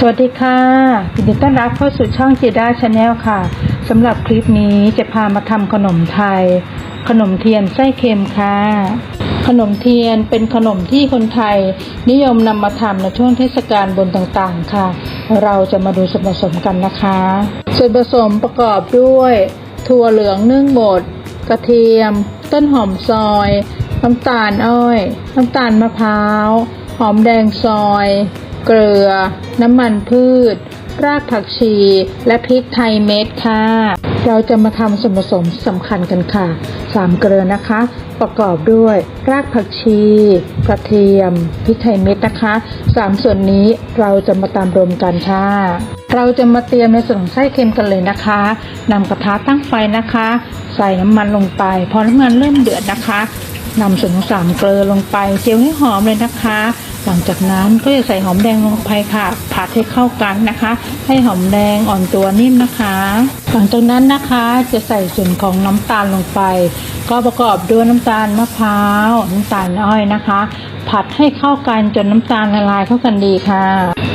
สวัสดีค่ะยินดีต้อนรับเข้าสู่ช่องจีด้าชาแนลค่ะสำหรับคลิปนี้จะพามาทำขนมไทย ขนมเทียนไส้เค็มค่ะ ขนมเทียนเป็นขนมที่คนไทย นิยมนำมาทำในช่วงเทศกาลบนต่างๆค่ะ เราจะมาดูส่วนผสมกันนะคะ ส่วนผสมประกอบด้วย ถั่วเหลืองนึ่งบดกระเทียม ต้นหอมซอย น้ำตาลอ้อย น้ำตาลมะพร้าว หอมแดงซอย เกลือ น้ำมันพืช รากผักชี และพริกไทยเม็ดค่ะ เราจะมาทำส่วนผสมสำคัญกันค่ะ สามเกลือนะคะ ประกอบด้วย รากผักชี กระเทียม พริกไทยเม็ดนะคะสามส่วนนี้เราจะมาตามรวมกันค่ะ เราจะมาเตรียมในส่วนของไส้เค็มกันเลยนะคะนำกระทะตั้งไฟนะคะ ใส่น้ำมันลงไป พอน้ำมันเริ่มเดือดนะคะ นำส่วนของสามเกลือลงไปเจียวให้หอมเลยนะคะ หลังจากนั้นก็จะใส่หอมแดงลงไปค่ะ ผัดให้เข้ากันนะคะ ให้หอมแดงอ่อนตัวนิ่มนะคะ หลังจากนั้นนะคะจะใส่ส่วนของน้ำตาลลงไป ก็ประกอบด้วยน้ำตาลมะพร้าวน้ำตาลอ้อยนะคะ ผัดให้เข้ากันจนน้ำตาลละลายเข้ากันดีค่ะ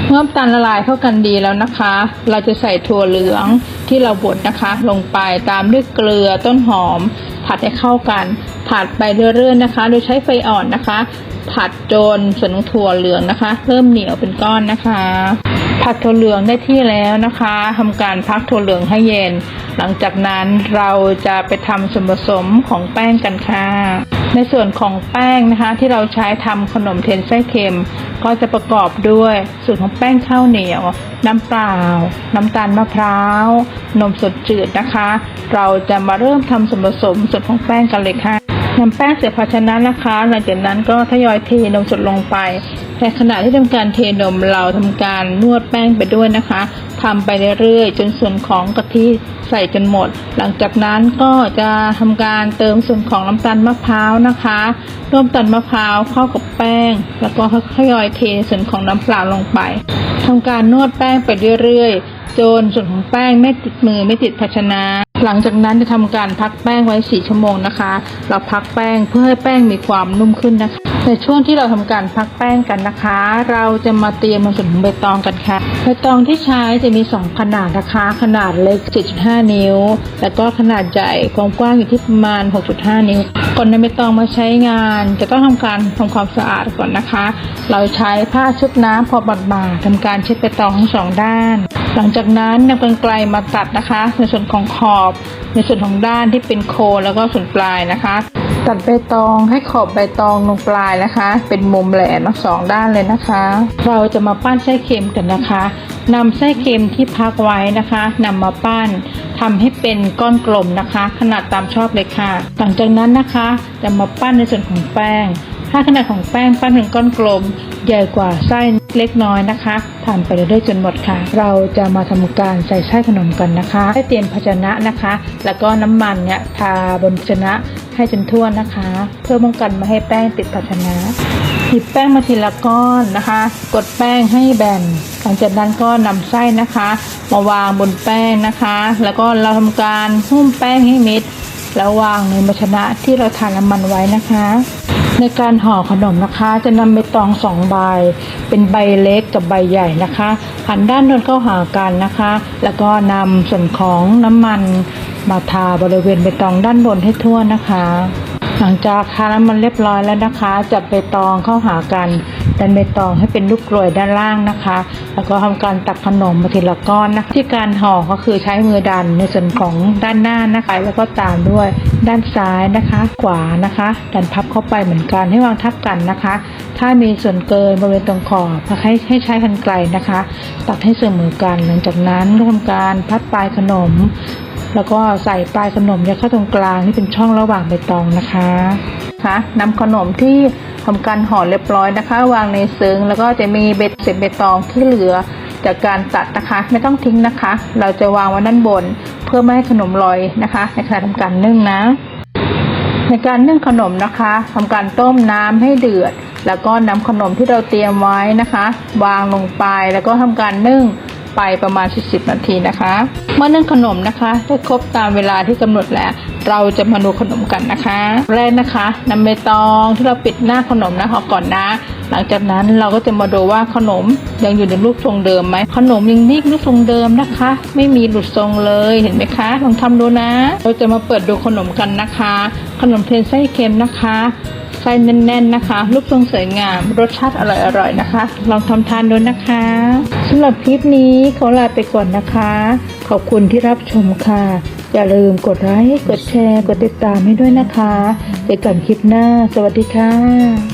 เมื่อน้ำตาลละลายเข้ากันดีแล้วนะคะ เราจะใส่ถั่วเหลืองที่เราบดนะคะ ลงไปตามด้วยเกลือต้นหอม ผัดให้เข้ากัน ผัดไปเรื่อยๆนะคะ โดยใช้ไฟอ่อนนะคะ ผัดจนส่วนของถั่วเหลืองนะคะ เริ่มเหนียวเป็นก้อนนะคะ ผัดถั่วเหลืองได้ที่แล้วนะคะทำการพักถั่วเหลืองให้เย็น หลังจากนั้นเราจะไปทำส่วนผสมของแป้งกันค่ะ ในส่วนของแป้งนะคะ ที่เราใช้ทำขนมเทนไส้เค็ม ก็จะประกอบด้วยส่วนของแป้งข้าวเหนียว น้ำเปล่า น้ำตาลมะพร้าว นมสดจืดนะคะ เราจะมาเริ่มทำส่วนผสมส่วนของแป้งกันเลยค่ะนำแป้งเสียภาชนะนะคะ หลังจากนั้นก็ทยอยเทนมสดลงไป แต่ขณะที่ทำการเทนมเราทำการนวดแป้งไปด้วยนะคะทำไปเรื่อยๆจนส่วนของกะทิใส่จนหมด หลังจากนั้นก็จะทำการเติมส่วนของน้ำตาลมะพร้าวนะคะร่วมตาลมะพร้าวเข้ากับแป้ง แล้วก็ทยอยๆเทส่วนของน้ำเปล่าลงไปทำการนวดแป้งไปเรื่อยๆจนส่วนของแป้งไม่ติดมือไม่ติดภาชนะ หลังจากนั้นจะทำการพักแป้งไว้4ชั่วโมงนะคะ เราพักแป้งเพื่อให้แป้งมีความนุ่มขึ้นนะคะในช่วงที่เราทำการพักแป้งกันนะคะ เราจะมาเตรียมในส่วนของใบตองกันค่ะใบตองที่ใช้จะมี 2 ขนาดนะคะ ขนาดเล็ก 7.5 นิ้ว แล้วก็ขนาดใหญ่ความกว้างอยู่ที่ประมาณ 6.5 นิ้ว ก่อนนำใบตองมาใช้งาน จะต้องทำการทำความสะอาดก่อนนะคะ เราใช้ผ้าชุดน้ำพอบาดๆทำการเช็ดใบตองทั้งสองด้าน หลังจากนั้นนำกรรไกรมาตัดนะคะ ในส่วนของขอบ ในส่วนของด้านที่เป็นโคนแล้วก็ส่วนปลายนะคะ ตัดใบตองให้ขอบใบตองลงปลายนะคะ เป็นมุมแหลมทั้งสองด้านเลยนะคะ เราจะมาปั้นไส้เค็มกันนะคะนำไส้เค็มที่พักไว้นะคะนำมาปั้นทำให้เป็นก้อนกลมนะคะ ขนาดตามชอบเลยค่ะ หลังจากนั้นนะคะจะมาปั้นในส่วนของแป้งถ้าขนาดของแป้งปั้นเป็นก้อนกลม ใหญ่กว่าไส้เล็กน้อยนะคะทำไปเรื่อยๆจนหมดค่ะ เราจะมาทำการใส่ไส้ขนมกันนะคะให้เตรียมภาชนะนะคะ แล้วก็น้ำมันเนี่ยทาบนภาชนะให้จนทั่วนะคะ เพื่อป้องกันไม่ให้แป้งติดภาชนะหยิบแป้งมาทีละก้อนนะคะ กดแป้งให้แบนหลังจากนั้นก็นำไส้นะคะ มาวางบนแป้งนะคะ แล้วก็เราทำการหุ้มแป้งให้มิดแล้ววางในภาชนะที่เราทาน้ำมันไว้นะคะ ในการห่อขนมนะคะ จะนำใบตองสองใบ เป็นใบเล็กกับใบใหญ่นะคะหันด้านโน้นเข้าหากันนะคะ แล้วก็นำส่วนของน้ำมันมาทาบริเวณใบตองด้านบนให้ทั่วนะคะ หลังจากทาน้ำมันเรียบร้อยแล้วนะคะ จับใบตองเข้าหากันดันใบตองให้เป็นลูกกลวยด้านล่างนะคะ แล้วก็ทำการตักขนมมาทีละก้อนนะคะ ที่การห่อก็คือใช้มือดันในส่วนของด้านหน้านะคะ แล้วก็ตามด้วยด้านซ้ายนะคะ ขวานะคะ ดันพับเข้าไปเหมือนกันให้วางทับกันนะคะ ถ้ามีส่วนเกินบริเวณตรงขอบให้ให้ใช้กันไกลนะคะ ตัดให้เสมอกัน หลังจากนั้นก็ทำการพัดปลายขนม แล้วก็ใส่ปลายขนมยัดเข้าตรงกลางที่เป็นช่องระหว่างใบตองนะคะคะนำขนมที่ทำการห่อเรียบร้อยนะคะ วางในซึ้งแล้วก็จะมีเบ็ดเศษใบตองที่เหลือจากการตัดนะคะ ไม่ต้องทิ้งนะคะ เราจะวางไว้ด้านบน เพื่อไม่ให้ขนมลอยนะคะ ในขณะทำการนึ่งนะ ในการนึ่งขนมนะคะทำการต้มน้ำให้เดือด แล้วก็นำขนมที่เราเตรียมไว้นะคะ วางลงไปแล้วก็ทำการนึ่ง ไปประมาณ 40 นาทีนะคะ เมื่อนึ่งขนมนะคะได้ครบตามเวลาที่กำหนดแล้ว เราจะมาดูขนมกันนะคะ แรกนะคะนำใบตองที่เราปิดหน้าขนมนะคะก่อนนะ หลังจากนั้นเราก็จะมาดูว่าขนมยังอยู่ในรูปทรงเดิมไหมขนมยังนิ่งรูปทรงเดิมนะคะ ไม่มีหลุดทรงเลยเห็นไหมคะลองทำดูนะ เราจะมาเปิดดูขนมกันนะคะ ขนมเทนไส้เค็มนะคะ ไส้แน่นๆนะคะ รูปทรงสวยงาม รสชาติอร่อยๆนะคะ ลองทำทานดูนะคะสำหรับคลิปนี้ขอลาไปก่อนนะคะ ขอบคุณที่รับชมค่ะ อย่าลืมกดไลค์ กดแชร์ กดติดตามให้ด้วยนะคะ เจอกันคลิปหน้า สวัสดีค่ะ